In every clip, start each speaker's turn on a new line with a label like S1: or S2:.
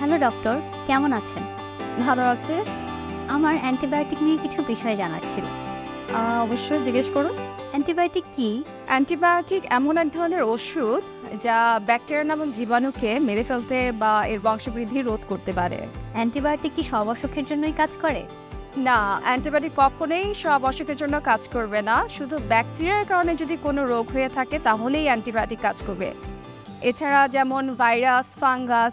S1: Hello doctor কেমন আছেন?
S2: ভালো আছে।
S1: আমার অ্যান্টিবায়োটিক নিয়ে কিছু বিষয় জানার ছিল।
S2: অবশ্যই জিজ্ঞেস করুন।
S1: অ্যান্টিবায়োটিক কি?
S2: অ্যান্টিবায়োটিক এমন এক ধরনের ওষুধ যা ব্যাকটেরিয়া নামক জীবাণুকে মেরে ফেলতে বা এর বংশবৃদ্ধি রোধ করতে পারে।
S1: অ্যান্টিবায়োটিক কি সব অসুখের জন্যই কাজ করে?
S2: না অ্যান্টিবায়োটিক কখনোই সব অসুখের জন্য কাজ করবে না। শুধু ব্যাকটেরিয়ার কারণে যদি কোনো রোগ হয়ে থাকে তাহলেই অ্যান্টিবায়োটিক কাজ করবে। এছাড়া যেমন ভাইরাস ফাঙ্গাস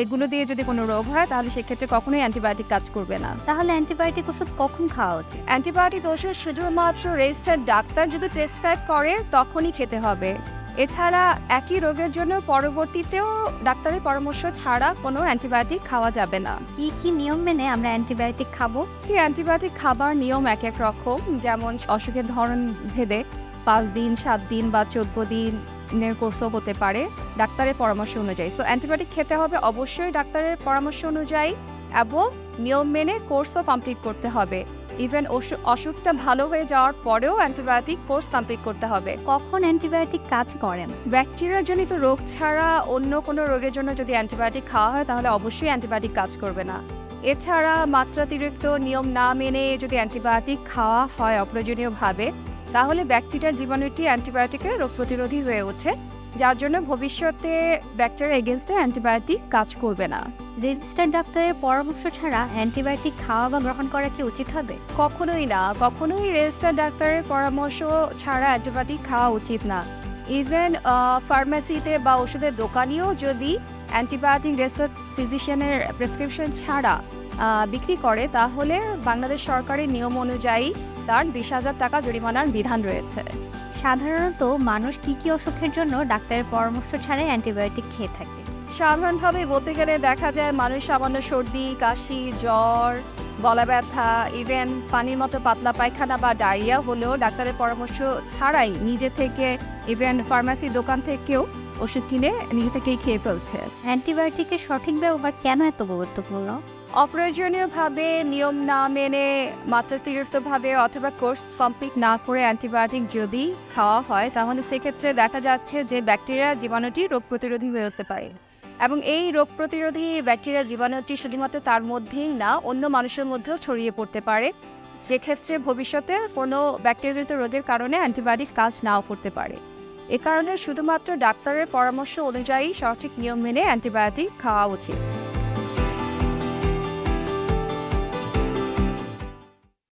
S2: এগুলো দিয়ে যদি কোনো রোগ হয় তাহলে সেক্ষেত্রে কখনোই অ্যান্টিবায়োটিক কাজ করবে না।
S1: তাহলে অ্যান্টিবায়োটিক ওষুধ কখন খাওয়া উচিত?
S2: অ্যান্টিবায়োটিক ওষুধ শুধুমাত্র রেজিস্টার্ড ডাক্তার যদি প্রেসক্রাইব করে তখনই খেতে হবে। এছাড়া একই রোগের জন্য পরবর্তীতেও ডাক্তারের পরামর্শ ছাড়া কোনো অ্যান্টিবায়োটিক খাওয়া যাবে না।
S1: কি কি নিয়ম মেনে আমরা অ্যান্টিবায়োটিক খাব?
S2: কি অ্যান্টিবায়োটিক খাবার নিয়ম এক এক রকম যেমন অসুখের ধরন ভেদে পাঁচ দিন সাত দিন বা চোদ্দ দিনের কোর্সও হতে পারে ডাক্তারের পরামর্শ অনুযায়ী। সো অ্যান্টিবায়োটিক খেতে হবে অবশ্যই ডাক্তারের পরামর্শ অনুযায়ী এবং নিয়ম মেনে কোর্সও কমপ্লিট করতে হবে। ইভেন অসুখটা ভালো হয়ে যাওয়ার পরেও অ্যান্টিবায়োটিক কোর্স কমপ্লিট করতে হবে।
S1: কখন অ্যান্টিবায়োটিক কাজ করেন?
S2: ব্যাকটেরিয়া জনিত রোগ ছাড়া অন্য কোনো রোগের জন্য যদি অ্যান্টিবায়োটিক খাওয়া হয় তাহলে অবশ্যই অ্যান্টিবায়োটিক কাজ করবে না। এছাড়া মাত্রাতিরিক্ত নিয়ম না মেনে যদি অ্যান্টিবায়োটিক খাওয়া হয় অপ্রয়োজনীয়ভাবে তাহলে ব্যাকটেরিয়ার জীবাণুটি অ্যান্টিবায়োটিকের রোগ প্রতিরোধী হয়ে ওঠে যার জন্য ভবিষ্যতে ব্যাকটেরিয়া এগেনস্টে অ্যান্টিবায়োটিক কাজ করবে না।
S1: রেজিস্টার্ড ডাক্তারের পরামর্শ ছাড়া অ্যান্টিবায়োটিক খাওয়া বা গ্রহণ করা কি উচিত হবে?
S2: কখনোই না কখনোই রেজিস্টার ডাক্তারের পরামর্শ ছাড়া অ্যান্টিবায়োটিক খাওয়া উচিত না। ইভেন ফার্মেসিতে বা ওষুধের দোকানেও যদি অ্যান্টিবায়োটিক রেজিস্টার্ড ফিজিশিয়ানের প্রেসক্রিপশন ছাড়া বিক্রি করে তাহলে বাংলাদেশ সরকারের নিয়ম অনুযায়ী তার বিশ হাজার টাকা জরিমানার বিধান রয়েছে।
S1: সাধারণত মানুষ কি কি অসুখের জন্য ডাক্তারের পরামর্শ ছাড়াই অ্যান্টিবায়োটিক খেয়ে থাকে?
S2: সাধারণভাবে বলতে গেলে দেখা যায় মানুষ সামান্য সর্দি কাশি জ্বর গলা ব্যথা ইভেন পানির মতো পাতলা পায়খানা বা ডায়রিয়া হলেও ডাক্তারের পরামর্শ ছাড়াই নিজে থেকে ইভেন ফার্মাসি দোকান থেকেও ওষুধ কিনে নিজে থেকেই খেয়ে ফেলছে।
S1: অ্যান্টিবায়োটিকের সঠিক ব্যবহার কেন এত গুরুত্বপূর্ণ?
S2: অপ্রয়োজনীয়ভাবে নিয়ম না মেনে, মাত্রাতিরিক্তভাবে অথবা কোর্স কমপ্লিট না করে অ্যান্টিবায়োটিক যদি খাওয়া হয়, তাহলে সেক্ষেত্রে দেখা যাচ্ছে যে ব্যাকটেরিয়া জীবাণুটি রোগ প্রতিরোধী হয়ে উঠতে পারে। এবং এই রোগ প্রতিরোধী ব্যাকটেরিয়া জীবাণুটি শুধুমাত্র তার মধ্যেই না, অন্য মানুষের মধ্যেও ছড়িয়ে পড়তে পারে। সেক্ষেত্রে ভবিষ্যতে কোনো ব্যাকটেরিয়াজনিত রোগের কারণে অ্যান্টিবায়োটিক কাজ নাও করতে পারে। এ কারণে শুধুমাত্র ডাক্তারের পরামর্শ অনুযায়ী সঠিক নিয়ম মেনে অ্যান্টিবায়োটিক খাওয়া উচিত।